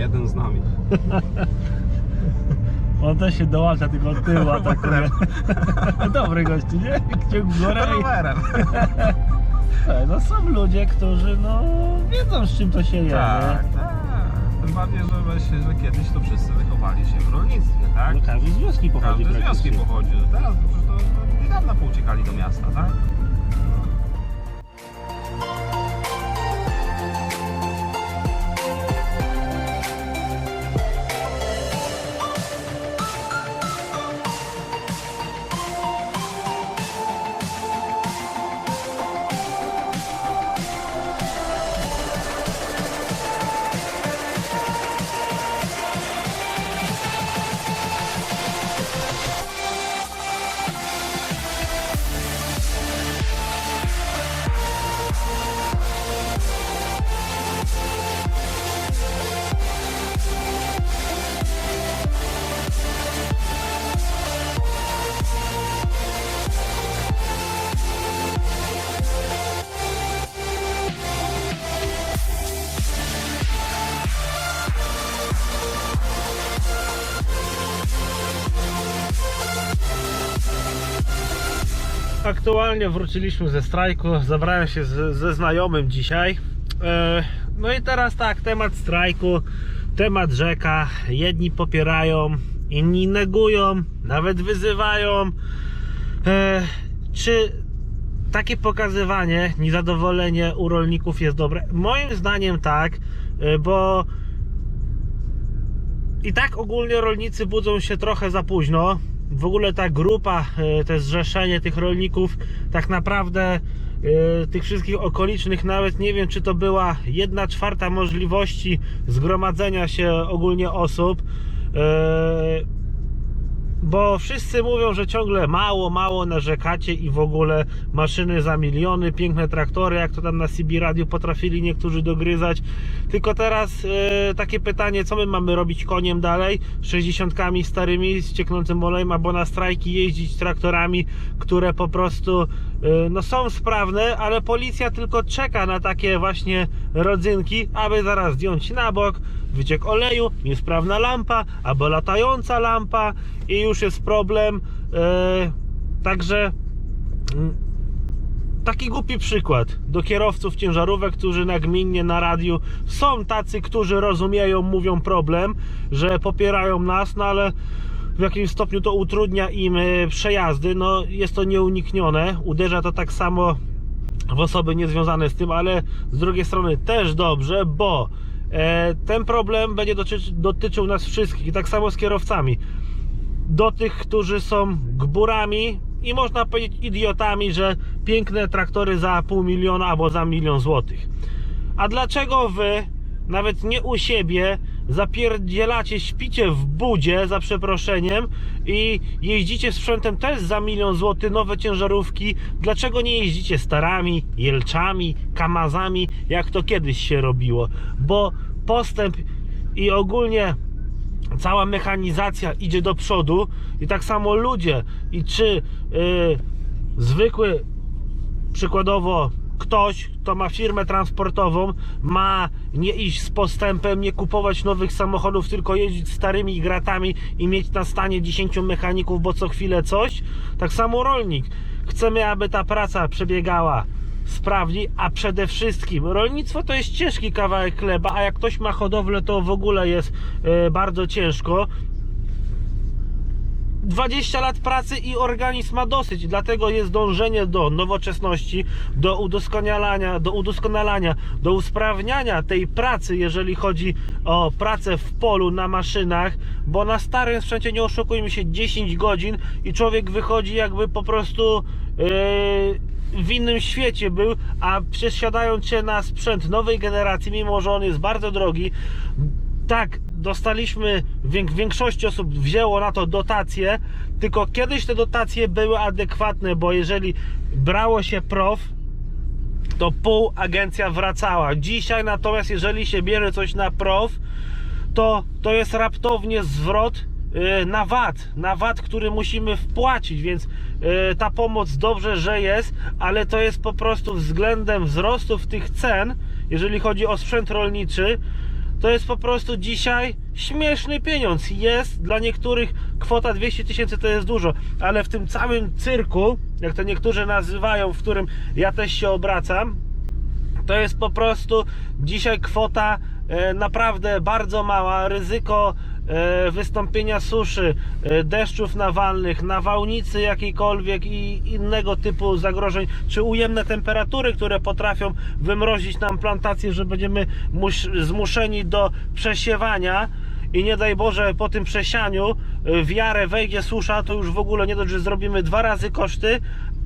jeden z nami. On też się dołącza, tylko od tyłu atakuje. Dobry gościu, nie? Kciuk w górę i... Rowerem. Słuchaj, No są ludzie, którzy no wiedzą z czym to się je. Tak, nie? tak. Tym bardziej, że, właśnie, że kiedyś to wszyscy wychowali się w rolnictwie, tak? No każdy z wioski pochodzi Każdy z wioski praktycznie. pochodzi. Teraz to, to, to niedawno pouciekali do miasta, tak? Aktualnie wróciliśmy ze strajku, zabrałem się z, ze znajomym dzisiaj. E, No i teraz tak, temat strajku, temat rzeka. Jedni popierają, inni negują, nawet wyzywają. E, Czy takie pokazywanie, niezadowolenie u rolników jest dobre? Moim zdaniem tak, e, bo i tak ogólnie rolnicy budzą się trochę za późno. W ogóle ta grupa, e, to zrzeszenie tych rolników, tak naprawdę e, tych wszystkich okolicznych, nawet nie wiem, czy to była jedna czwarta możliwości zgromadzenia się ogólnie osób. Bo wszyscy mówią, że ciągle mało, mało narzekacie i w ogóle maszyny za miliony, piękne traktory, jak to tam na CB Radio potrafili niektórzy dogryzać. Tylko teraz e, takie pytanie, co my mamy robić koniem dalej? 60 starymi z cieknącym olejem, albo na strajki jeździć traktorami, które po prostu e, no, są sprawne, ale policja tylko czeka na takie właśnie rodzynki, aby zaraz zdjąć na bok, wyciek oleju, niesprawna lampa, albo latająca lampa i już jest problem. E, także mm, taki głupi przykład do kierowców ciężarówek, którzy nagminnie na radiu są tacy, którzy rozumieją, mówią problem, że popierają nas, no ale w jakimś stopniu to utrudnia im e, przejazdy. No jest to nieuniknione. Uderza to tak samo w osoby niezwiązane z tym, ale z drugiej strony też dobrze, bo ten problem będzie dotyczy, dotyczył nas wszystkich i tak samo z kierowcami. Do tych, którzy są gburami i można powiedzieć idiotami, że piękne traktory za pół miliona albo za milion złotych. A dlaczego wy, nawet nie u siebie, zapierdzielacie, śpicie w budzie, za przeproszeniem, i jeździcie sprzętem też za milion złotych, nowe ciężarówki? Dlaczego nie jeździcie starami, jelczami, kamazami, jak to kiedyś się robiło? Bo postęp i ogólnie cała mechanizacja idzie do przodu i tak samo ludzie i czy yy, zwykły przykładowo ktoś, kto ma firmę transportową, ma nie iść z postępem, nie kupować nowych samochodów, tylko jeździć starymi gratami i mieć na stanie 10 mechaników, bo co chwilę coś. Tak samo rolnik. Chcemy, aby ta praca przebiegała sprawniej, a przede wszystkim rolnictwo to jest ciężki kawałek chleba, a jak ktoś ma hodowlę, to w ogóle jest e, bardzo ciężko. 20 lat pracy i organizm ma dosyć, dlatego jest dążenie do nowoczesności, do udoskonalania, do udoskonalania, do usprawniania tej pracy, jeżeli chodzi o pracę w polu, na maszynach, bo na starym sprzęcie, nie oszukujmy się, 10 godzin i człowiek wychodzi jakby po prostu yy, w innym świecie był, a przesiadając się na sprzęt nowej generacji, mimo że on jest bardzo drogi, tak, dostaliśmy, większość osób wzięło na to dotacje, tylko kiedyś te dotacje były adekwatne, bo jeżeli brało się prof, to pół agencja wracała. Dzisiaj natomiast, jeżeli się bierze coś na prof, to, to jest raptownie zwrot yy, na VAT, na VAT, który musimy wpłacić, więc yy, ta pomoc dobrze, że jest, ale to jest po prostu względem wzrostów tych cen, jeżeli chodzi o sprzęt rolniczy, to jest po prostu dzisiaj śmieszny pieniądz. Jest dla niektórych kwota 200 tysięcy to jest dużo, ale w tym całym cyrku, jak to niektórzy nazywają, w którym ja też się obracam, to jest po prostu dzisiaj kwota e, naprawdę bardzo mała. Ryzyko wystąpienia suszy, e, deszczów nawalnych, nawałnicy jakiejkolwiek i innego typu zagrożeń, czy ujemne temperatury, które potrafią wymrozić nam plantację, że będziemy mus- zmuszeni do przesiewania. I nie daj Boże, po tym przesianiu e, w jarę wejdzie susza, to już w ogóle nie dość, że zrobimy dwa razy koszty,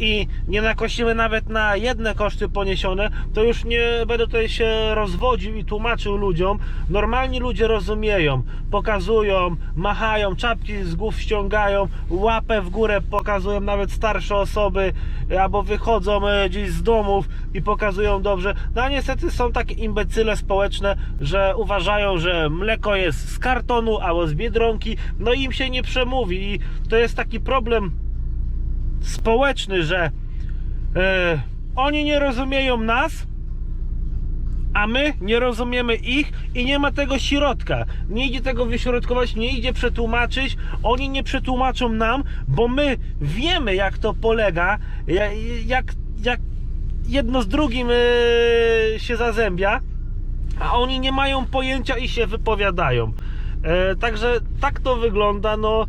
i nie nakosimy nawet na jedne koszty poniesione, to już nie będę tutaj się rozwodził i tłumaczył ludziom. Normalni ludzie rozumieją, pokazują, machają, czapki z głów ściągają, łapę w górę pokazują nawet starsze osoby, albo wychodzą e, gdzieś z domów i pokazują dobrze. No a niestety są takie imbecyle społeczne, że uważają, że mleko jest z kartonu albo z biedronki, no i im się nie przemówi i to jest taki problem społeczny, że e, oni nie rozumieją nas, a my nie rozumiemy ich i nie ma tego środka. Nie idzie tego wyśrodkować, nie idzie przetłumaczyć. Oni nie przetłumaczą nam, bo my wiemy, jak to polega, ja- jak, jak jedno z drugim e, się zazębia, a oni nie mają pojęcia i się wypowiadają. E, także tak to wygląda. No,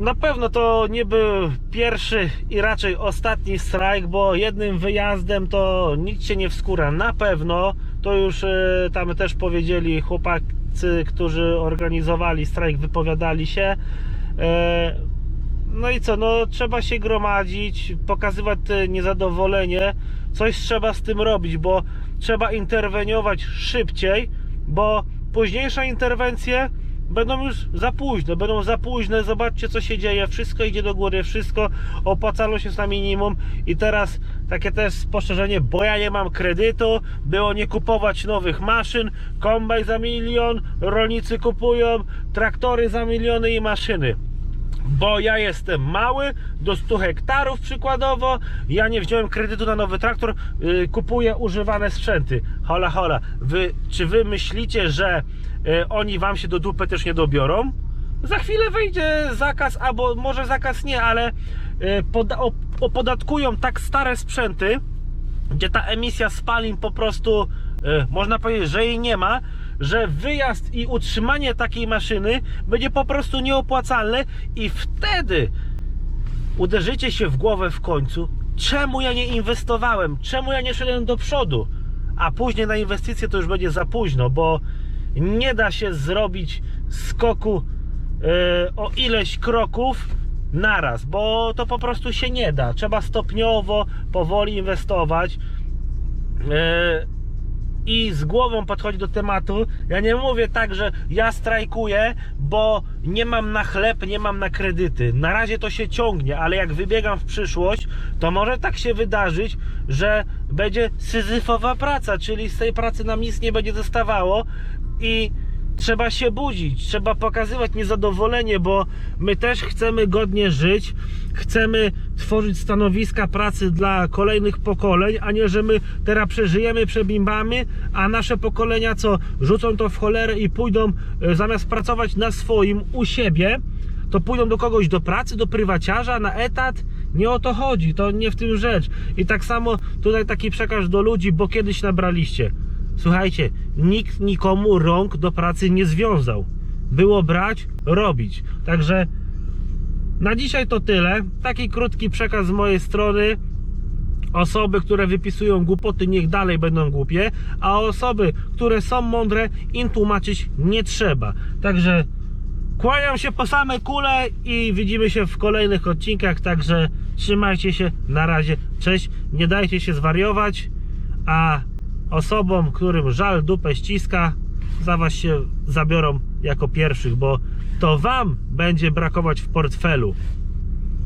na pewno to nie był pierwszy i raczej ostatni strajk, bo jednym wyjazdem to nic się nie wskóra. Na pewno to już e, tam też powiedzieli chłopacy, którzy organizowali strajk, wypowiadali się. E, No i co, no trzeba się gromadzić, pokazywać niezadowolenie, coś trzeba z tym robić, bo trzeba interweniować szybciej, bo późniejsze interwencje będą już za późno, będą za późne, zobaczcie co się dzieje, wszystko idzie do góry, wszystko opłacalność jest na minimum. I teraz takie też spostrzeżenie, bo ja nie mam kredytu, było nie kupować nowych maszyn, kombaj za milion, rolnicy kupują traktory za miliony i maszyny bo ja jestem mały, do 100 hektarów przykładowo, ja nie wziąłem kredytu na nowy traktor, yy, kupuję używane sprzęty. Hola, hola, wy, czy wy myślicie, że yy, oni wam się do dupy też nie dobiorą? Za chwilę wejdzie zakaz, albo może zakaz nie, ale yy, poda- op- opodatkują tak stare sprzęty, gdzie ta emisja spalin po prostu e, można powiedzieć, że jej nie ma, że wyjazd i utrzymanie takiej maszyny będzie po prostu nieopłacalne i wtedy uderzycie się w głowę w końcu, czemu ja nie inwestowałem, czemu ja nie szedłem do przodu, a później na inwestycje to już będzie za późno, bo nie da się zrobić skoku e, o ileś kroków naraz, bo to po prostu się nie da. Trzeba stopniowo, powoli inwestować e, i z głową podchodzić do tematu. Ja nie mówię tak, że ja strajkuję, bo nie mam na chleb, nie mam na kredyty. Na razie to się ciągnie, ale jak wybiegam w przyszłość, to może tak się wydarzyć, że będzie syzyfowa praca, czyli z tej pracy nam nic nie będzie zostawało i trzeba się budzić, trzeba pokazywać niezadowolenie, bo my też chcemy godnie żyć, chcemy tworzyć stanowiska pracy dla kolejnych pokoleń, a nie, że my teraz przeżyjemy, przebimbamy, a nasze pokolenia co, rzucą to w cholerę i pójdą e, zamiast pracować na swoim, u siebie, to pójdą do kogoś do pracy, do prywaciarza, na etat. Nie o to chodzi, to nie w tym rzecz. I tak samo tutaj taki przekaz do ludzi, bo kiedyś nabraliście. Słuchajcie, nikt nikomu rąk do pracy nie związał. Było brać, robić. Także na dzisiaj to tyle. Taki krótki przekaz z mojej strony. Osoby, które wypisują głupoty, niech dalej będą głupie, a osoby, które są mądre, im tłumaczyć nie trzeba. Także kłaniam się po same kule i widzimy się w kolejnych odcinkach. Także trzymajcie się. Na razie. Cześć. Nie dajcie się zwariować. A osobom, którym żal dupę ściska, za was się zabiorą jako pierwszych, bo to wam będzie brakować w portfelu.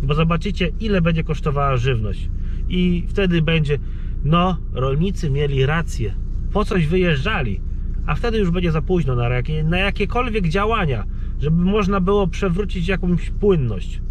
Bo zobaczycie, ile będzie kosztowała żywność. I wtedy będzie, no, rolnicy mieli rację. Po coś wyjeżdżali. A wtedy już będzie za późno na, jakie, na jakiekolwiek działania, żeby można było przewrócić jakąś płynność.